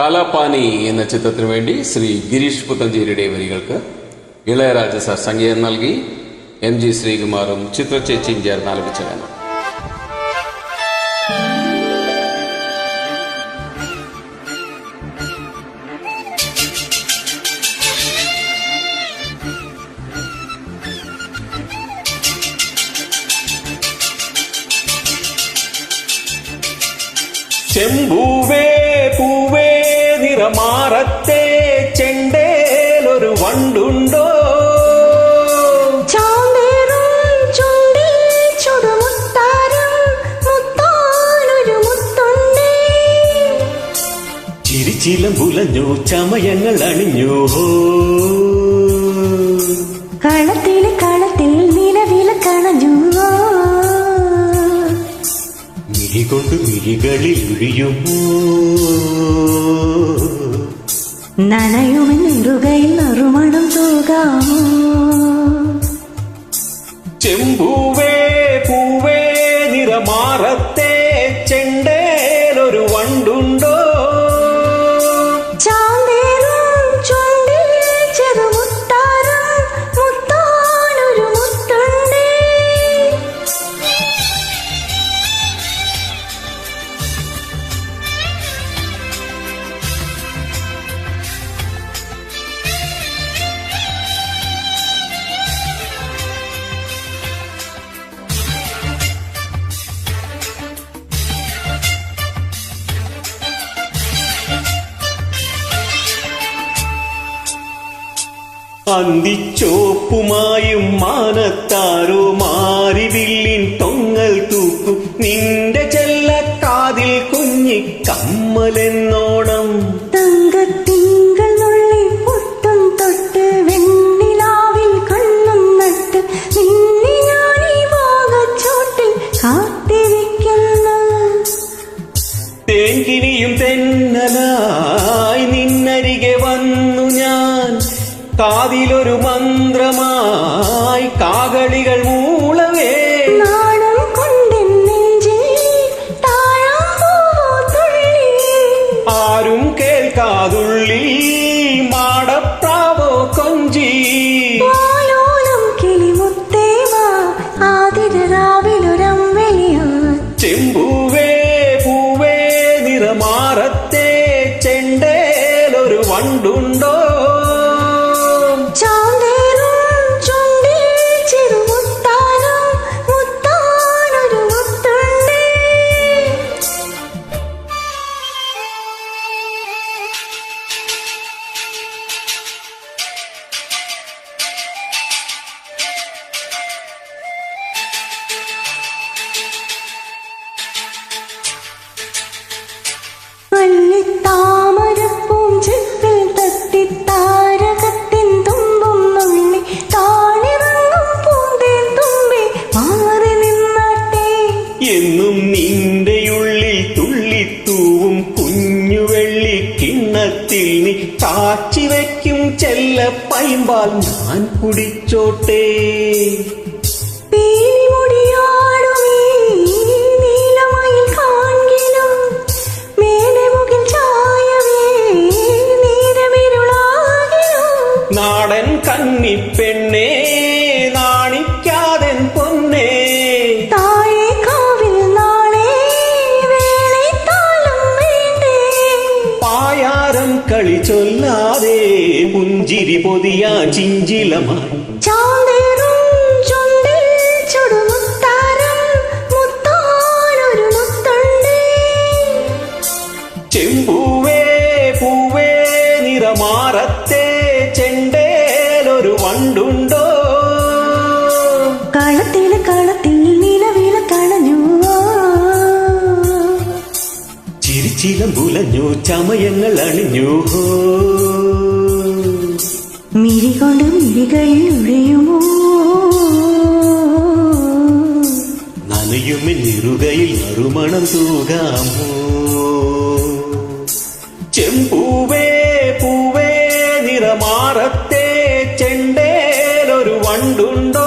കാലാപാനി എന്ന ചിത്രത്തിനു വേണ്ടി ശ്രീ ഗിരീഷ് പുത്തഞ്ചേരിയുടെ വരികൾക്ക് ഇളയരാജ സാർ സംഗീതം നൽകി. എം ജി ശ്രീകുമാറും ചിത്രചേച്ചിയും ചേർന്ന് ആലപിച്ച ഗാനം ചെമ്പൂവേ പൂവേ നിറമാറത്തെ ചെണ്ടേലൊരു വണ്ടുണ്ടോ? ചിരിച്ചിലം പുലഞ്ഞു ചമയങ്ങൾ അണിഞ്ഞു. കളത്തിൽ കളത്തിൽ കളത്തിൽ നിലവില കണഞ്ഞു. മിഴികൊണ്ട് മിഴികളിൽ ഒഴിയുമോ നനയുമെന്നിറുകയിൽ നറുമണം തൂകാമോ? അന്തിച്ചോപ്പുമായും മാനത്താരോ മാരിവില്ലിൻ തൊങ്ങൽ തൂക്കും. നിന്റെ ചെല്ലക്കാതിൽ കുഞ്ഞി കമ്മലെന്നോണം. കാതിലൊരു മന്ത്രമായി കാകളികൾ മൂളവേ. ആരും കേൾക്കാതുള്ളി മാടപ്രാവോ കൊഞ്ചി. ചെമ്പൂവേ പൂവേ നിറമാറത്തെ ചെണ്ടേലൊരു വണ്ടുണ്ടോ? എന്നും നിന്റെയുള്ളിൽ തുള്ളിത്തൂവും കുഞ്ഞുവെള്ളി കിണ്ണത്തിൽ നീ കാച്ചി വയ്ക്കും ചെല്ല പൈമ്പാൽ ഞാൻ കുടിച്ചോട്ടെ. കളി ചൊല്ലാതെ പുഞ്ചിരി പൊതിയാ ചിഞ്ചിലമായി നിറഞ്ഞു ചമയങ്ങൾ അണിഞ്ഞു. മിഴി നനയുമി നിറുകയിൽ നറുമണം തൂകാമോ? ചെമ്പൂവേ പൂവേ നിറമാറത്തെ ചെണ്ടേലൊരു വണ്ടുണ്ടോ?